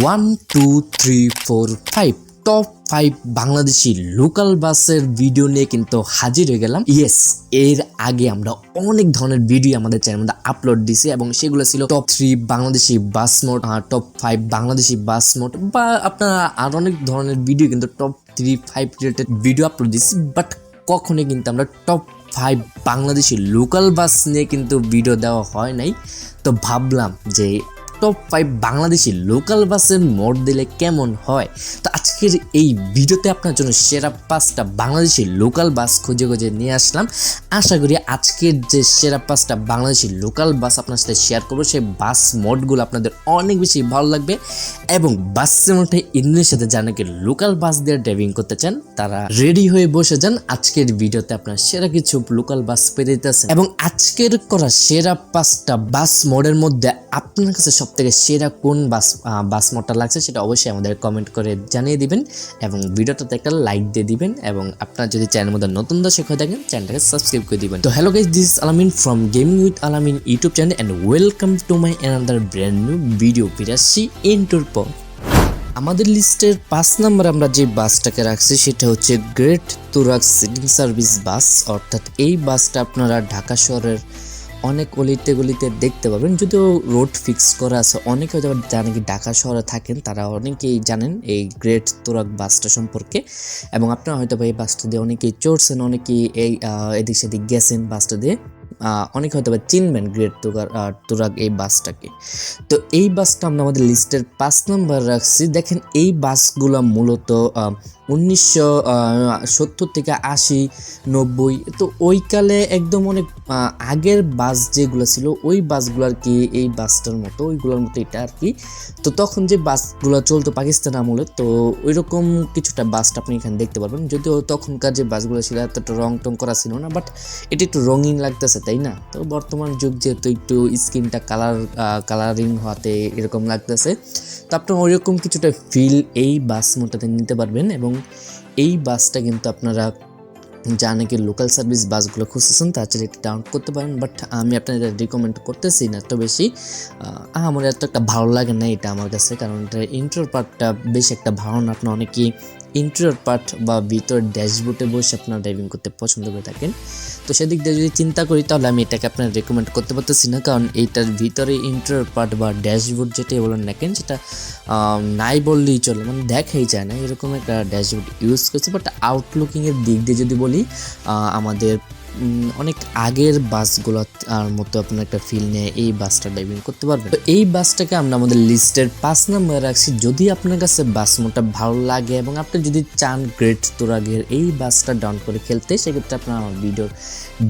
One two three four five top five Bangladeshi local বাসের video নিয়ে কিন্তু হাজির হয়ে গেলাম। ইয়েস এর আগে আমরা অনেক ধরনের ভিডিও আমাদের চ্যানেলের মধ্যে আপলোড দিছি এবং সেগুলো ছিল top three Bangladeshi bus mod top five Bangladeshi bus mod বা আপনারা আর অনেক ধরনের ভিডিও কিন্তু top three five related video upload দিছি বাট কখনোই কিন্তু আমরা top five Bangladeshi local bus নিয়ে কিন্তু ভিডিও দেওয়া হয় নাই। তো ভাবলাম যে টপ ফাইভ বাংলাদেশি লোকাল বাসের মোড দিলে কেমন হয়? তো আজকের এই ভিডিওতে আপনার জন্য সেরা পাঁচটা বাংলাদেশি লোকাল বাস খুঁজে খুঁজে নিয়ে আসলাম। আশা করি আজকের যে সেরা পাঁচটা বাংলাদেশি লোকাল বাস আপনার সাথে শেয়ার করব, সেই বাস মোডগুলো আপনাদের অনেক বেশি ভালো লাগবে এবং বাসের মধ্যে ইন্দোনেশিয়াতে জানাকে লোকাল বাস দিয়ে ড্রাইভিং করতে চান, তারা রেডি হয়ে বসে যান। আজকের ভিডিওতে আপনার সেরা কিছু লোকাল বাস পেয়ে দিতেছেন এবং আজকের করা সেরা পাঁচটা বাস মোডের মধ্যে আপনার কাছে সব থেকে সেরা কোন বাস বাস মোডটা লাগছে সেটা অবশ্যই আমাদের কমেন্ট করে জানিয়ে দিবেন এবং ভিডিওটাতে একটা লাইক দিয়ে দিবেন এবং আপনার যদি চ্যানেলের মধ্যে নতুন দর্শক হয়ে থাকেন চ্যানেলটাকে সাবস্ক্রাইব করে দিবেন। তো hello guys this Alamin from gaming with Alamin YouTube channel and welcome to my another brand new video ফিরাসি ইন্টোর পর। আমাদের লিস্টের পাঁচ নম্বর আমরা যে বাসটাকে রাখছি, সেটা হচ্ছে great Turag sitting service bus. অর্থাৎ এই বাসটা আপনারা ঢাকা শহরের অনেক অলিতে গলিতে দেখতে পাবেন। যদিও রোড ফিক্স করা আছে, অনেকে হয়তো যারা নাকি ঢাকা শহরে থাকেন, তারা অনেকেই জানেন এই গ্রেট তোরাক বাসটা সম্পর্কে। এবং আপনারা হয়তো এই বাসটা দিয়ে অনেকেই চড়ছেন, অনেকেই এই এদিক সেদিক গেছেন বাসটা দিয়ে। অনেকে হয়তো বা চিনবেন গ্রেট তুরাগ তুরাগ এই বাসটাকে। তো এই বাসটা আমরা আমাদের লিস্টের পাঁচ নম্বর রাখছি। দেখেন এই বাসগুলো মূলত উনিশশো সত্তর থেকে আশি, নব্বই, তো ওইকালে একদম অনেক আগের বাস যেগুলো ছিল, ওই বাসগুলো আর কি এই বাসটার মতো, ওইগুলোর মতো এটা আর কি। তো তখন যে বাসগুলো চলতো পাকিস্তান আমলে, তো ওই রকম কিছুটা বাসটা আপনি এখানে দেখতে পারবেন। যদিও তখনকার যে বাসগুলো ছিল, এতটা রং টং করা ছিল না বাট এটা একটু রঙিন লাগতেছে তাই না? তো বর্তমান যুগ যেহেতু একটু স্কিনটা কালার কালারিং হওয়াতে এরকম লাগতেছে, তো আপনার ওইরকম কিছুটা ফিল এই বাস মোটাতে নিতে পারবেন এবং এই বাসটা কিন্তু আপনারা যা নাকি লোকাল সার্ভিস বাসগুলো খুঁজতেছেন চাইলে একটু ডাউন করতে পারেন। বাট আমি আপনাদের রিকমেন্ড করতেছি না এত বেশি। আমার এত একটা ভালো লাগে না এটা আমার কাছে, কারণ এটা ইন্টার পার্টটা বেশ একটা ভালো না আপনার অনেকেই ইন্টেরিয়র পার্ট বা ভিতর ড্যাশবোর্ডে বসে আপনারা ড্রাইভিং করতে পছন্দ করে থাকেন। তো সেদিক দিয়ে যদি চিন্তা করি, তাহলে আমি এটাকে আপনার রেকমেন্ড করতে পারতেছি না, কারণ এইটার ভিতরে ইন্টেরিয়র পার্ট বা ড্যাশবোর্ড যেটাই বলেন না কেন, সেটা নাই বললেই চলে। মানে দেখাই যায় না, এরকম একটা ড্যাশবোর্ড ইউজ করছে বাট আউটলুকিংয়ের দিক দিয়ে যদি বলি আমাদের অনেক আগের বাসগুলো আর মতো আপনার একটা ফিল নিয়ে এই বাসটা ড্রাইভিং করতে পারবেন। তো এই বাসটাকে আমরা আমাদের লিস্টের পাঁচ নম্বরে রাখছি। যদি আপনার কাছে বাস মোটা ভালো লাগে এবং আপনি যদি চান গ্রেট তোরাগের এই বাসটা ডাউন করে খেলতে, সেক্ষেত্রে আপনার আমার ভিডিওর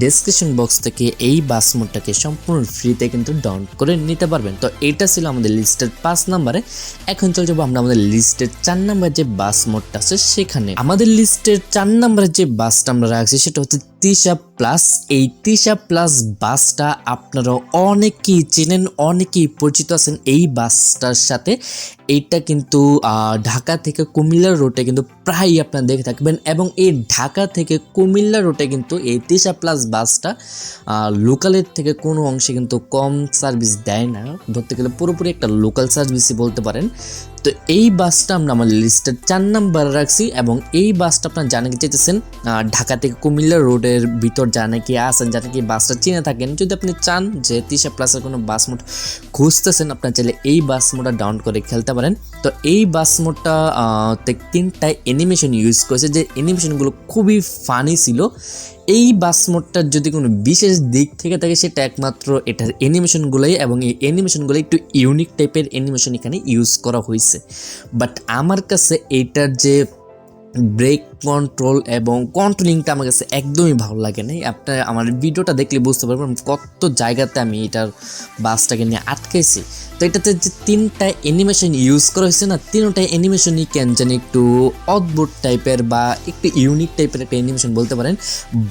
ডেসক্রিপশন বক্স থেকে এই বাস মোডটাকে সম্পূর্ণ ফ্রিতে কিন্তু ডাউন করে নিতে পারবেন। তো এটা ছিল আমাদের লিস্টের পাঁচ নম্বরে। এখন চলে যাব আমরা আমাদের লিস্টের চার নম্বরে যে বাস মোডটা আছে, সেখানে। আমাদের লিস্টের চার নম্বরে যে বাসটা আমরা রাখছি, সেটা হচ্ছে তিশা প্লাস, এই তিশা প্লাস বাসটা আপনারা অনেকেই চেনেন, অনেকেই পরিচিত আছেন এই বাসটার সাথে। এইটা কিন্তু ঢাকা থেকে কুমিল্লা রোডে কিন্তু প্রায়ই আপনারা দেখে থাকবেন এবং এই ঢাকা থেকে কুমিল্লা রোডে কিন্তু এই তিশা প্লাস বাসটা লোকালের থেকে কোনো অংশে কিন্তু কম সার্ভিস দেয় না। ধরতে গেলে পুরোপুরি একটা লোকাল সার্ভিসই বলতে পারেন। তো এই বাসটা আমরা আমার লিস্টের চার নাম্বার রাখছি এবং এই বাসটা আপনার জানাকে চাইতেছেন? ঢাকা থেকে কুমিল্লা রোডের ভিতর জানে কি আসেন যাতে কি বাসটা চিনে থাকেন? যদি আপনি চান যে তিশা প্লাসের কোনো বাস মোড খুঁজতেছেন, আপনার চাইলে এই বাস মোডটা ডাউন করে খেলতে পারেন। তো এই বাস মোডটা আহ, তে তিনটা অ্যানিমেশন ইউজ করেছে যে অ্যানিমেশনগুলো খুবই ফানি ছিল। এই বাস মোডটার যদি কোনো বিশেষ দিক থেকে থাকে সেটা একমাত্র এটার অ্যানিমেশনগুলোই এবং এই অ্যানিমেশনগুলো একটু ইউনিক টাইপের অ্যানিমেশন এখানে ইউজ করা হয়েছে। বাট আমার কাছে এইটার যে ব্রেক কন্ট্রোল এবং কন্ট্রোলিংটা আমার কাছে একদমই ভালো লাগে নাই। আপনার আমার ভিডিওটা দেখলে বুঝতে পারবেন কত জায়গাতে আমি এটার বাসটাকে নিয়ে আটকেছি। তো এটাতে যে তিনটা অ্যানিমেশন ইউজ করা হয়েছে না, তিনটা অ্যানিমেশনই কেন জানি একটু অদ্ভুত টাইপের বা একটু ইউনিক টাইপের একটা অ্যানিমেশন বলতে পারেন।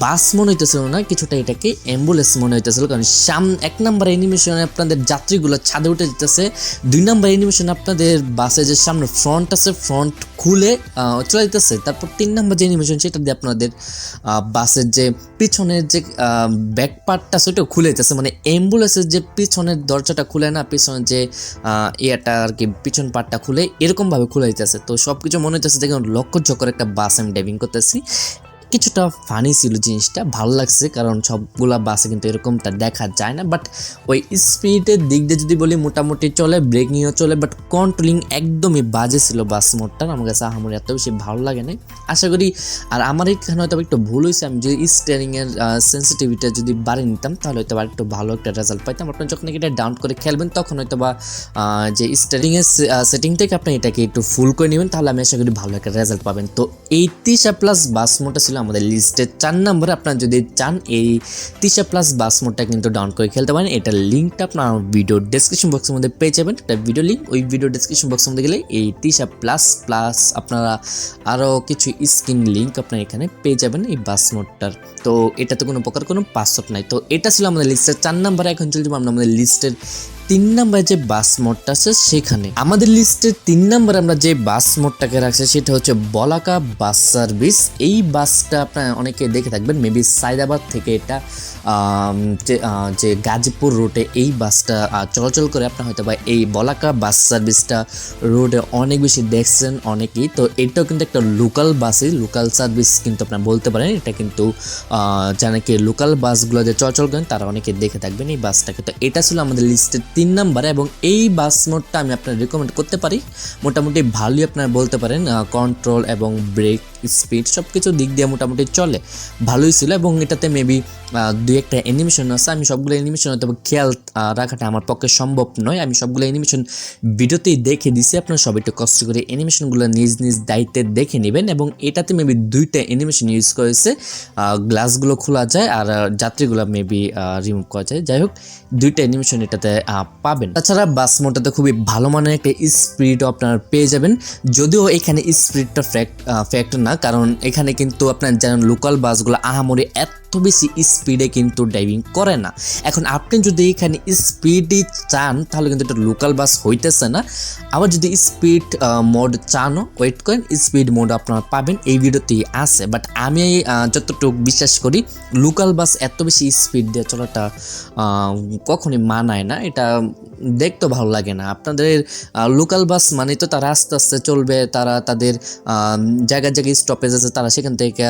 বাস মনে হইতেছিল না, কিছুটা এটাকে অ্যাম্বুলেন্স মনে হইতেছিল, কারণ সাম, এক নম্বর অ্যানিমেশনে আপনাদের যাত্রীগুলো ছাদে উঠে যেতেছে, দুই নম্বর অ্যানিমেশন আপনাদের বাসে যে সামনে ফ্রন্ট আছে ফ্রন্ট খুলে চলে যেতেছে, তারপর তিন নাম্বার যে অ্যানিমেশন সেটা দিয়ে আপনাদের বাসের যে পিছনের যে ব্যাক পার্টটা সেটা খুলে যেতেছে মানে অ্যাম্বুলেন্সের যে পিছনের দরজাটা খুলে না, পিছনের যে ইয়াটা আর কি, পিছন পার্টটা খুলে এরকমভাবে খুলে যেতেছে তো সব কিছু মনে হচ্ছে দেখুন লক্ষ্য চক্কর একটা বাস আমি ড্রাইভিং করতেছি। কিছুটা ফানি ছিল জিনিসটা, ভালো লাগছে কারণ সবগুলা বাসে কিন্তু এরকমটা দেখা যায় না বাট ওই স্পিডের দিক দিয়ে যদি বলি মোটামুটি চলে ব্রেকিংও চলে বাট কন্ট্রোলিং একদমই বাজে ছিল বাস মোডটার আমার কাছে আমার এত বেশি ভালো লাগে নাই। আশা করি, আর আমার এখানে হয়তো একটু ভুল হয়েছে আমি যদি স্টিয়ারিংয়ের সেন্সিটিভিটা যদি বাড়িয়ে নিতাম, তাহলে হয়তো আর একটু ভালো একটা রেজাল্ট পাইতাম। আপনার যখন এটা ডাউন করে খেলবেন, তখন হয়তো বা যে স্টিয়ারিংয়ের সেটিং থেকে আপনি এটাকে একটু ফুল করে নেবেন, তাহলে আমি আশা করি ভালো একটা রেজাল্ট পাবেন। তো এই তিশা প্লাস বাস মোডটা ছিল আমাদের লিস্টের চার নম্বরে আপনারা যদি চান, এই তিশা প্লাস বাস মোডটা কিন্তু ডাউন করে খেলতে পারেন। এটার লিঙ্কটা আপনার ভিডিও ডেসক্রিপশন বক্সের মধ্যে পেয়ে যাবেন। একটা ভিডিও লিঙ্ক ওই ভিডিও ডেসক্রিপশন বক্সের মধ্যে গেলে এই তিশা প্লাস প্লাস আপনারা আরও কিছু স্ক্রিন লিঙ্ক আপনারা এখানে পেয়ে যাবেন এই বাস মোডটার। তো এটাতে কোনো প্রকার কোনো পাসওয়ার্ড নাই। তো এটা ছিল আমাদের লিস্টের চার নাম্বারে। এখন চলে যাব আমরা আমাদের লিস্টের তিন নাম্বার যে বাস মোডটা আছে সেখানে। আমাদের লিস্টের তিন নাম্বার আমরা যে বাস মোডটাকে রাখছি সেটা হচ্ছে বলাকা বাস সার্ভিস। এই বাসটা আপনার অনেকে দেখে থাকবেন, মেবি সাইদাবাদ থেকে এটা যে গাজীপুর রুটে এই বাসটা চলাচল করে আপনার হয়তো বা এই বলাকা বাস সার্ভিসটা রোডে অনেক বেশি দেখছেন অনেকেই। তো এটাও কিন্তু একটা লোকাল বাসই লোকাল সার্ভিস কিন্তু আপনার বলতে পারেন। এটা কিন্তু যারা নাকি লোকাল বাসগুলো যে চলাচল করেন, তারা অনেকে দেখে থাকবেন এই বাসটাকে। তো এটা ছিল আমাদের লিস্টের তিন নাম্বার এবং এই বাস মোডটা আমি আপনার রেকমেন্ড করতে পারি। মোটামুটি ভালোই আপনারা বলতে পারেন কন্ট্রোল এবং ব্রেক স্পিড সব কিছু দিক দিয়ে মোটামুটি চলে। ভালোই ছিল এবং এটাতে মেবি দুই একটা অ্যানিমেশন আছে। আমি সবগুলো অ্যানিমেশন হয়তো খেয়াল রাখাটা আমার পক্ষে সম্ভব নয়। আমি সবগুলো অ্যানিমেশন ভিডিওতেই দেখে দিছি। আপনারা সবাই একটু কষ্ট করে অ্যানিমেশনগুলো নিজ নিজ দায়িত্বে দেখে নেবেন এবং এটাতে মেবি দুইটা অ্যানিমেশন ইউজ করেছে। গ্লাসগুলো খোলা যায় আর যাত্রীগুলো মেবি রিমুভ করা যায়। যাই হোক, দুইটা অ্যানিমেশন এটাতে পাবেন। তাছাড়া বাস মোটাতে খুবই ভালো মানের একটা স্পিড আপনার পেয়ে যাবেন। যদিও এখানে স্পিডটা ফ্যাক্ট ফ্যাক্ট না কারণ এখানে কিন্তু আপনার জানেন লোকাল বাসগুলো আহামরি এত বেশি স্পিডে কিন্তু ড্রাইভিং করে না। এখন আপনি যদি এখানে স্পিডই চান, তাহলে কিন্তু এটা লোকাল বাস হইতেছে না। আবার যদি স্পিড মোড চানও ওয়েট করেন স্পিড মোড আপনারা পাবেন, এই ভিডিওতেই আছে। বাট আমি যতটুকু বিশ্বাস করি লোকাল বাস এত বেশি স্পিড দিয়ে চলাটা কখনই মানায় না। এটা দেখতে ভালো লাগে না। আপনাদের লোকাল বাস মানে তো তারা আস্তে আস্তে চলবে, তারা তাদের জায়গায় জায়গায় স্টপেজ আছে, তারা সেখান থেকে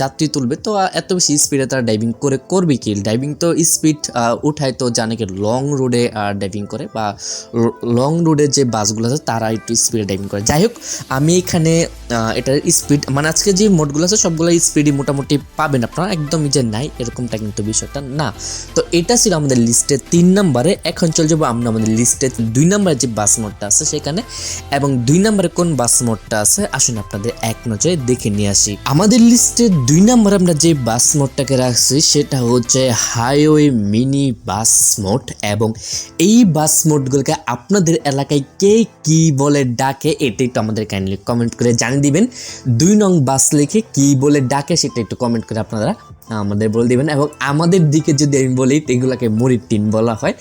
যাত্রী তুলবে। তো এত বেশি স্পিডে তারা ড্রাইভিং করে করবে কি? ড্রাইভিং তো স্পিড উঠায় তো জানে কি লং রোডে ড্রাইভিং করে বা লং রোডে যে বাসগুলো আছে, তারা একটু স্পিডে ড্রাইভিং করে। যাই হোক, আমি এখানে এটার স্পিড মানে আজকে যে মোডগুলো আছে, সবগুলো স্পিডই মোটামুটি পাবেন আপনারা। একদমই যে নাই, এরকমটা কিন্তু বিষয়টা না। তো এটা ছিল আমাদের লিস্টে তিন নম্বরে। এখন চলে যাব আমরা আমাদের লিস্টে দুই নম্বরে যে বাস মোডটা আছে সেখানে। এবং দুই নম্বরে কোন বাস মোডটা আছে, আসুন আপনাদের এক নজরে দেখে নিয়ে আসি। আমাদের লিস্টে দুই নম্বরে আমরা যে বাস মোডটাকে রাখছি, সেটা হচ্ছে হাইওয়ে মিনি বাস মোড এবং এই বাস মোডগুলোকে আপনাদের এলাকায় কে কি বলে ডাকে এটা একটু আমাদের কাইন্ডলি কমেন্ট করে জানিয়ে দিবেন। দুই নং বাস লিখে কি বলে ডাকে, সেটা একটু কমেন্ট করে আপনারা আমাদের বলে দিবেন এবং আমাদের দিকে যদি আমি বলি, এগুলাকে মুড়ির টিন বলা হয়।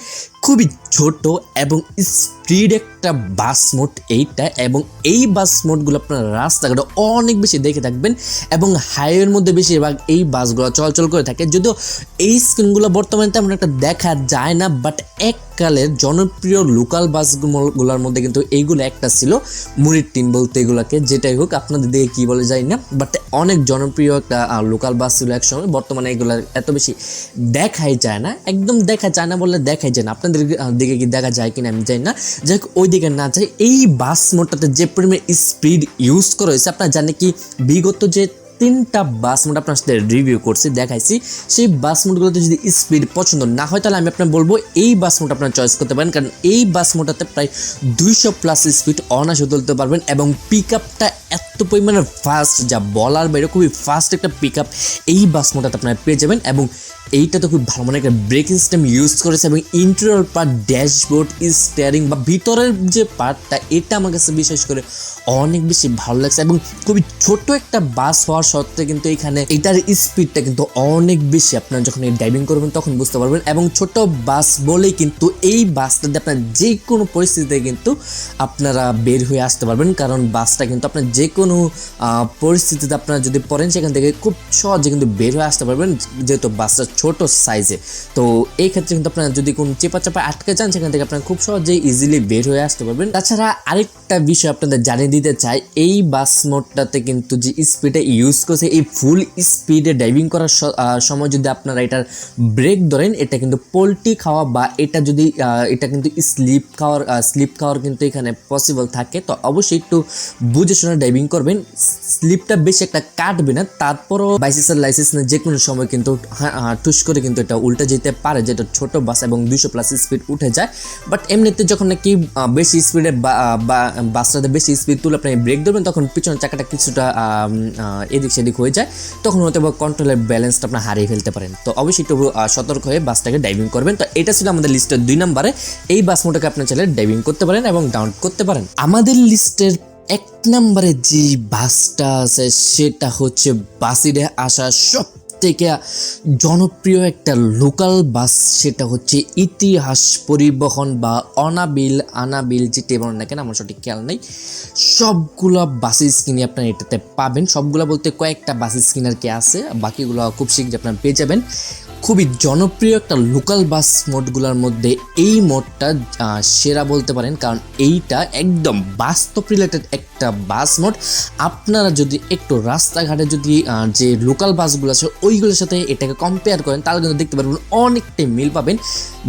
খুবই ছোট এবং স্পিড একটা বাস মোড এইটা এবং এই বাস মোডগুলো আপনারা রাস্তাঘাটে অনেক বেশি দেখে থাকবেন এবং হাইওয়ের মধ্যে বেশিরভাগ এই বাসগুলো চলাচল করে থাকে। যদিও এই স্ক্রিনগুলো বর্তমানে তেমন একটা দেখা যায় না বাট এককালের জনপ্রিয় লোকাল বাসগুলোর মধ্যে কিন্তু এইগুলো একটা ছিল মুড়ির টিন বলতে এগুলোকে, যেটাই হোক আপনাদের দিকে কী বলে যায় না বাট অনেক জনপ্রিয় একটা লোকাল বাস ছিল একসময়, বর্তমানে এগুলো এত বেশি দেখাই যায় না, একদম দেখা যায় না বললে দেখাই যায় না। আপনাদের আহ, দিকে কি দেখা যায় কিনা আমি জানি না। যাই হোক ওই দিকে না যাই এই বাস মোটটাতে যে পরিমাণে স্পিড ইউজ করা হয়েছে আপনারা জানেন কি বিগত যে তিনটা বাস মোড আপনার সাথে রিভিউ করছি, দেখাইছি। সেই বাস মোডগুলোতে যদি স্পিড পছন্দ না হয়, তাহলে আমি আপনার বলব এই বাস মোড আপনার চয়েস করতে পারেন, কারণ এই বাস মোডটাতে প্রায় দুইশো প্লাস স্পিড অনায়াসে তুলতে পারবেন এবং পিক আপটা এত পরিমাণে ফাস্ট যা বলার বাইরে খুবই ফাস্ট একটা পিক আপ এই বাস মোডটাতে আপনারা পেয়ে যাবেন এবং এইটা তো খুব ভালো মানে একটা ব্রেকিং সিস্টেম ইউজ করেছে এবং ইন্টেরিয়র পার্ট ড্যাশবোর্ড স্টিয়ারিং বা ভিতরের যে পার্টটা এটা আমার কাছে বিশেষ করে অনেক বেশি ভালো লাগছে এবং খুবই ছোট একটা বাস হওয়ার সত্ত্বেও কিন্তু এখানে এটার স্পিডটা কিন্তু অনেক বেশি। আপনারা যখন এই ড্রাইভিং করবেন, তখন বুঝতে পারবেন। এবং ছোট বাস বলেই কিন্তু এই বাসটাতে আপনার যে কোনো পরিস্থিতিতে কিন্তু আপনারা বের হয়ে আসতে পারবেন। কারণ বাসটা কিন্তু আপনার যে কোনো পরিস্থিতিতে আপনারা যদি পড়েন, সেখান থেকে খুব সহজে কিন্তু বের হয়ে আসতে পারবেন, যেহেতু বাসটা ছোট সাইজে তো এই ক্ষেত্রে কিন্তু আপনারা যদি কোনো চেপা চাপা আটকে যান, সেখান থেকে আপনারা খুব সহজেই ইজিলি বের হয়ে আসতে পারবেন। তাছাড়া আরেকটা বিষয় আপনাদের জানিয়ে দিতে চাই, এই বাস মোডটাতে কিন্তু যে স্পিডে ইউজ করছে এই ফুল স্পিডে ড্রাইভিং করার সময় যদি আপনারা এটার ব্রেক ধরেন এটা কিন্তু পোল্ট্রি খাওয়া বা এটা যদি এটা কিন্তু স্লিপ খাওয়ার স্লিপ খাওয়ার কিন্তু এখানে পসিবল থাকে। তো অবশ্যই একটু বুঝে শুনে ড্রাইভিং করবেন। স্লিপটা বেশি একটা কাটবে না তারপরও বাইসিসের লাইসেন্স নিয়ে যে কোনো সময় কিন্তু টুস করে কিন্তু এটা উল্টে যেতে পারে যেটা ছোট বাস এবং দুইশো প্লাস স্পিড উঠে যায়। বাট এমনিতে যখন নাকি বেশি স্পিডে বাসটাতে বেশি স্পিড তুলে আপনি ব্রেক ধরবেন তখন পিছনের চাকাটা কিছুটা আহ, এদিক সেদিক হয়ে যায়, তখন হতে পারে কন্ট্রোলের ব্যালেন্সটা আপনার হারিয়ে ফেলতে পারেন। তো অবশ্যই একটু সতর্ক হয়ে বাসটাকে ড্রাইভিং করবেন। তো এটা ছিল আমাদের লিস্টের দুই নম্বরে। এই বাস মোটাকে আপনার চাইলে ড্রাইভিং করতে পারেন এবং ডাউন করতে পারেন। আমাদের লিস্টের এক নম্বরে যে বাসটা আছে, সেটা হচ্ছে বাসিরে আসা সব থেকে জনপ্রিয় একটা লোকাল বাস সেটা হচ্ছে ইতিহাস পরিবহন বা অনাবিল, আনাবিল যেটি বলেন না কেন, আমার সঠিক খেয়াল নেই। সবগুলো বাস স্কিনে আপনার এটাতে পাবেন। সবগুলো বলতে কয়েকটা বাস স্কিনার কে আছে, বাকিগুলো খুব শীঘ্রই আপনার পেয়ে যাবেন। খুবই জনপ্রিয় একটা লোকাল বাস মোডগুলোর মধ্যে এই মোডটা সেরা বলতে পারেন, কারণ এইটা একদম বাস্তব রিলেটেড একটা বাস মোড আপনারা যদি একটু রাস্তাঘাটে যদি যে লোকাল বাসগুলো আছে, ওইগুলোর সাথে এটাকে কম্পেয়ার করেন, তাহলে কিন্তু দেখতে পারবেন অনেকটাই মিল পাবেন।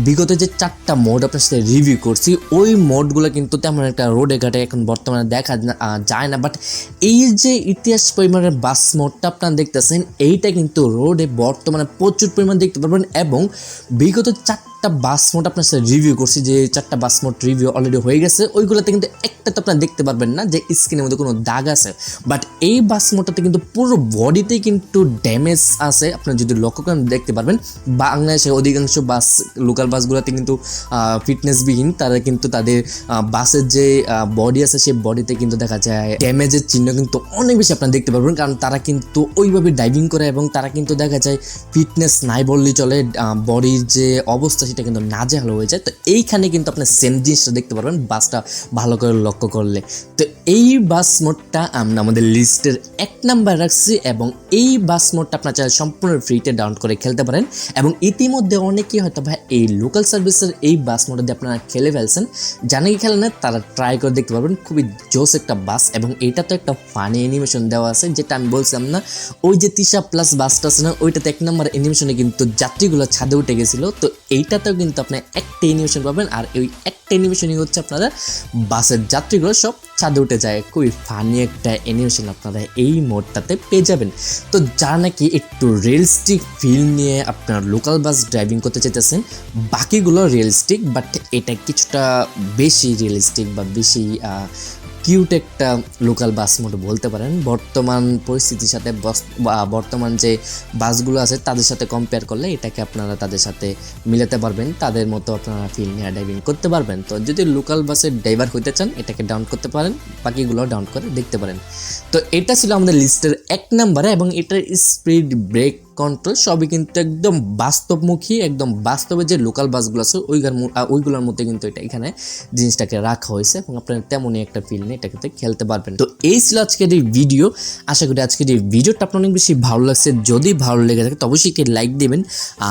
বিগত যে চারটা মোড আপনার সাথে রিভিউ করছি, ওই মোডগুলো কিন্তু তেমন একটা রোডে ঘাটে এখন বর্তমানে দেখা যায় না। বাট এই যে ইতিহাস পরিমাণের বাস মোডটা আপনারা দেখতেছেন, এইটা কিন্তু রোডে বর্তমানে প্রচুর পরিমাণ দেখতে পারবেন এবং বিগত চারটা বাস মোট আপনার সাথে রিভিউ করছি, যে চারটা বাস মোট রিভিউ অলরেডি হয়ে গেছে। ওইগুলোতে কিন্তু একটা তো আপনারা দেখতে পারবেন না যে স্কিনের মধ্যে কোনো দাগ আছে। বাট এই বাস মোডটাতে কিন্তু পুরো বডিতেই কিন্তু ড্যামেজ আছে। আপনারা যদি লক্ষ্য করেন, দেখতে পারবেন, বাংলাদেশের অধিকাংশ বাস লোকাল বাসগুলোতে কিন্তু ফিটনেসবিহীন তারা কিন্তু তাদের বাসের যে বডি আছে, সেই বডিতে কিন্তু দেখা যায় ড্যামেজের চিহ্ন কিন্তু অনেক বেশি আপনারা দেখতে পারবেন। কারণ তারা কিন্তু ওইভাবে ড্রাইভিং করে এবং তারা কিন্তু দেখা যায় ফিটনেস নাই বললেই চলে। বডির যে অবস্থা সেটা কিন্তু নাজেহাল হয়ে যায়। তো এইখানে কিন্তু আপনি সেম জিনিসটা দেখতে পারবেন বাসটা ভালো করে লক্ষ্য করলে। তো এই বাস মোডটা আমরা আমাদের লিস্টের এক নাম্বার রাখছি এবং এই বাস মোডটা আপনার চাইলে সম্পূর্ণ ফ্রিতে ডাউনলোড করে খেলতে পারেন এবং ইতিমধ্যে অনেকেই হয়তো ভাই এই লোকাল সার্ভিসের এই বাস মোডে দিয়ে আপনারা খেলে ফেলছেন। জানে কি খেলে না, তারা ট্রাই করে দেখতে পারবেন। খুবই জোস একটা বাস এবং এটা তো একটা ফানি অ্যানিমেশন দেওয়া আছে, যেটা আমি বলছিলাম না, ওই যে তিশা প্লাস বাসটা আছে না, ওইটাতে এক নম্বর অ্যানিমেশনে কিন্তু যাত্রীগুলো ছাদে উঠে গেছিল। তো এইটাতেও কিন্তু আপনি একটা অ্যানিমেশন পাবেন আর ওই একটা অ্যানিমেশনই হচ্ছে আপনারা বাসের যাত্রীগুলো সব ছাদে উঠে যায়। খুবই ফানি একটা অ্যানিমেশন আপনারা এই মোডটাতে পেয়ে যাবেন। তো যারা নাকি একটু রিয়েলিস্টিক ফিল নিয়ে আপনার লোকাল বাস ড্রাইভিং করতে চাইতেছেন, বাকিগুলো রিয়েলিস্টিক বাট এটা কিছুটা বেশি রিয়েলিস্টিক বা বেশি কিউট একটা লোকাল বাস মোড বলতে পারেন। বর্তমান পরিস্থিতির সাথে বর্তমান যে বাসগুলো আছে, তাদের সাথে কম্পেয়ার করলে এটাকে আপনারা তাদের সাথে মিলাতে পারবেন। তাদের মতো আপনারা ফিল নিয়ে ড্রাইভিং করতে পারবেন। তো যদি লোকাল বাসের ড্রাইভার হইতে চান, এটাকে ডাউন করতে পারেন, বাকিগুলো ডাউন করে দেখতে পারেন। তো এটা ছিল আমাদের লিস্টের এক নাম্বারে এবং এটার স্পিড ব্রেক কন্ট্রোল সবই কিন্তু একদম বাস্তবমুখী, একদম বাস্তবে যে লোকাল বাসগুলো আছে, ওইগার ওইগুলোর মধ্যে কিন্তু এটা এখানে জিনিসটাকে রাখা হয়েছে এবং আপনারা তেমনই একটা ফিল নিয়ে এটাকে খেলতে পারবেন। তো এই ছিল আজকের এই ভিডিও আশা করি আজকের এই ভিডিওটা আপনার অনেক বেশি ভালো লাগছে। যদি ভালো লেগে থাকে, তো অবশ্যই লাইক দেবেন।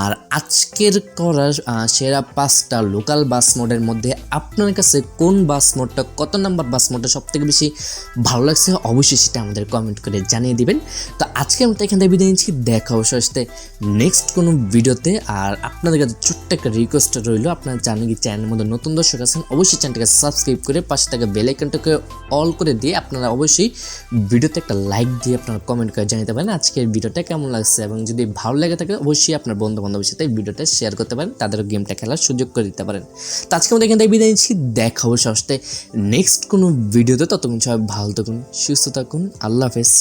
আর আজকের করার সেরা পাঁচটা লোকাল বাস মোডের মধ্যে আপনার কাছে কোন বাস মোডটা কত নাম্বার বাস মোডটা সব থেকে বেশি ভালো লাগছে, অবশ্যই সেটা আমাদের কমেন্ট করে জানিয়ে দিবেন। তো আজকে আমরা এখান থেকে বিদায় নিচ্ছি। দেখা অবশ্যই আসতে নেক্সট কোনো ভিডিওতে আর আপনাদের কাছে ছোট্ট একটা রিকোয়েস্ট রইল, আপনারা জানেন কি চ্যানেলের মধ্যে নতুন দর্শক আছেন, অবশ্যই চ্যানেলটাকে সাবস্ক্রাইব করে পাশে থাকা বেল আইকনটাকে অল করে দিয়ে আপনারা অবশ্যই ভিডিওতে একটা লাইক দিয়ে আপনারা কমেন্ট করে জানাতে পারেন আজকের ভিডিওটা কেমন লাগছে, এবং যদি ভালো লাগে থাকে অবশ্যই আপনার বন্ধু বান্ধবের সাথে ভিডিওটা শেয়ার করতে পারেন, তাদেরও গেমটা খেলার সুযোগ করে দিতে পারেন। তো আজকে আমাদের এখান থেকে বিদায় নিচ্ছি, দেখা অবশ্যই আসতে নেক্সট কোনো ভিডিওতে ততক্ষণ সবাই ভালো থাকুন, সুস্থ থাকুন, আল্লাহ হাফেজ।